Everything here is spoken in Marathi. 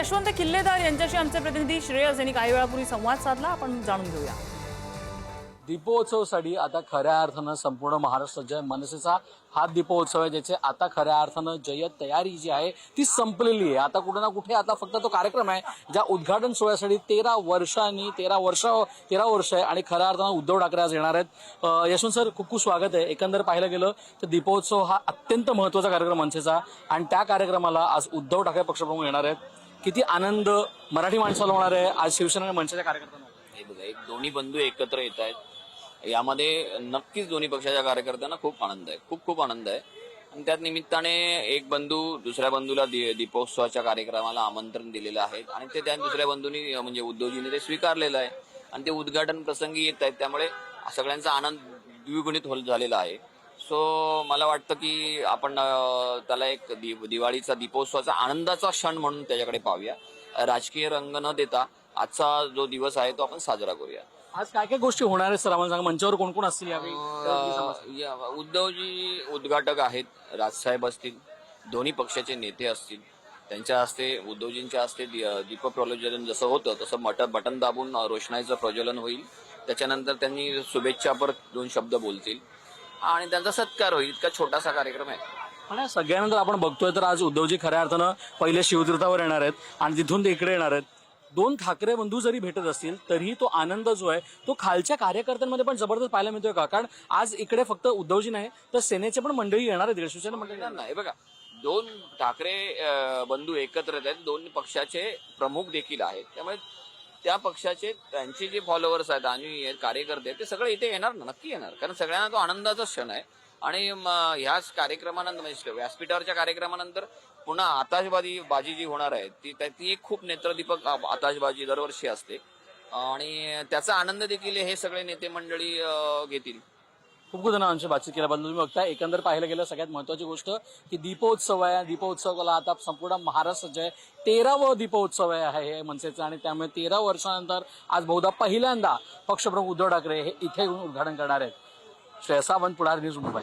यशवंत किल्लेदार यांच्याशी आमचे प्रतिनिधी श्रेयस यांनी काही वेळापूर्वी संवाद साधला. आपण जाणून घेऊया. दीपोत्सवसाठी आता खऱ्या अर्थानं संपूर्ण महाराष्ट्र जय मनसेचा हा दीपोत्सव आहे ज्याचे आता खऱ्या अर्थानं जय्यत तयारी जी आहे ती संपलेली आहे. आता कुठे ना कुठे आता फक्त तो कार्यक्रम आहे ज्या उद्घाटन सोहळ्यासाठी तेरा वर्षांनी तेरा वर्ष तेरा वर्ष आहे आणि खऱ्या अर्थानं उद्धव ठाकरे आज येणार आहेत. यशवंत सर खूप खूप स्वागत आहे. एकंदर पाहायला गेलं तर दीपोत्सव हा अत्यंत महत्त्वाचा कार्यक्रम मनसेचा आणि त्या कार्यक्रमाला आज उद्धव ठाकरे पक्षप्रमुख येणार आहेत. किती आनंद मराठी माणसाला होणार आहे आज शिवसेना आणि मनसेच्या कार्यकर्त्यांना हे बघा एक दोन्ही बंधू एकत्र येत आहेत. यामध्ये नक्कीच दोन्ही पक्षाच्या कार्यकर्त्यांना खूप आनंद आहे. खूप खूप आनंद आहे. आणि त्याच निमित्ताने एक बंधू दुसऱ्या बंधूला दि- दीपोत्सवाच्या कार्यक्रमाला आमंत्रण दिलेलं आहे. आणि ते त्या दुसऱ्या बंधूंनी म्हणजे उद्योजीने ते स्वीकारलेलं आहे. आणि ते उद्घाटन प्रसंगी येत आहेत. त्यामुळे सगळ्यांचा आनंद द्विगुणित होत झालेला आहे. सो मला वाटतं की आपण त्याला एक दिवाळीचा दीपोत्सवाचा आनंदाचा क्षण म्हणून त्याच्याकडे पाहूया. राजकीय रंग न देता आजचा जो दिवस आहे तो आपण साजरा करूया. आज काय काय गोष्टी होणार आहेत सर? आम्हाला सांगा मंचावर कोण कोण असतील यावेळी? उद्धवजी उद्घाटक आहेत राजसाहेब असतील दोन्ही पक्षाचे नेते असतील. त्यांच्या हस्ते उद्धवजींच्या हस्ते दीप प्रज्वलन जसं होतं तसं मट बटन दाबून रोषणाईचं प्रज्वलन होईल. त्याच्यानंतर त्यांनी शुभेच्छापर दोन शब्द बोलतील. आणि त्यांचा सत्कार होईल इतका छोटासा कार्यक्रम आहे. पण या सगळ्यानंतर आपण बघतोय तर आज उद्धवजी खऱ्या अर्थानं पहिले शिवतीर्थावर येणार आहेत आणि तिथून ते इकडे येणार आहेत. दोन ठाकरे बंधू जरी भेटत असतील तरीही तो आनंद जो आहे तो खालच्या कार्यकर्त्यांमध्ये पण जबरदस्त पाहायला मिळतोय का? कारण आज इकडे फक्त उद्धवजी नाही तर सेनेचे पण मंडळी येणार आहेत इकडे, शिवसेना मंडळी नाही, नाही बघा दोन ठाकरे अं, बंधू एकत्र येत आहेत दोन पक्षाचे प्रमुख देखील आहेत. त्यामुळे त्या पक्षाचे त्यांचे जे फॉलोअर्स आहेत आणि आहेत, कार्यकर्ते आहेत ते सगळे इथे येणार ना नक्की येणार. कारण सगळ्यांना तो आनंदाचा क्षण आहे. आणि ह्याच कार्यक्रमानंतर म्हणजे व्यासपीठावरच्या कार्यक्रमानंतर पुन्हा आताशबाजी बाजी जी होणार आहे. ती ती एक खूप नेत्रदीपक आताशबाजी दरवर्षी असते. आणि त्याचा आनंद देखील हे सगळे नेते मंडळी घेतील. खूप खूप जणांशी बातचीत केल्याबद्दल. तुम्ही बघता एकंदर पाहायला गेलं सगळ्यात महत्वाची गोष्ट की दीपोत्सव आहे. दीपोत्सवाला आता संपूर्ण महाराष्ट्र जे आहे तेरावं दीपोत्सव आहे हे मनसेचं. आणि त्यामुळे तेरा वर्षानंतर आज बहुधा पहिल्यांदा पक्षप्रमुख उद्धव ठाकरे हे इथे येऊन उद्घाटन करणार आहेत. श्रेयसावंत पुढार न्यूज मुंबई.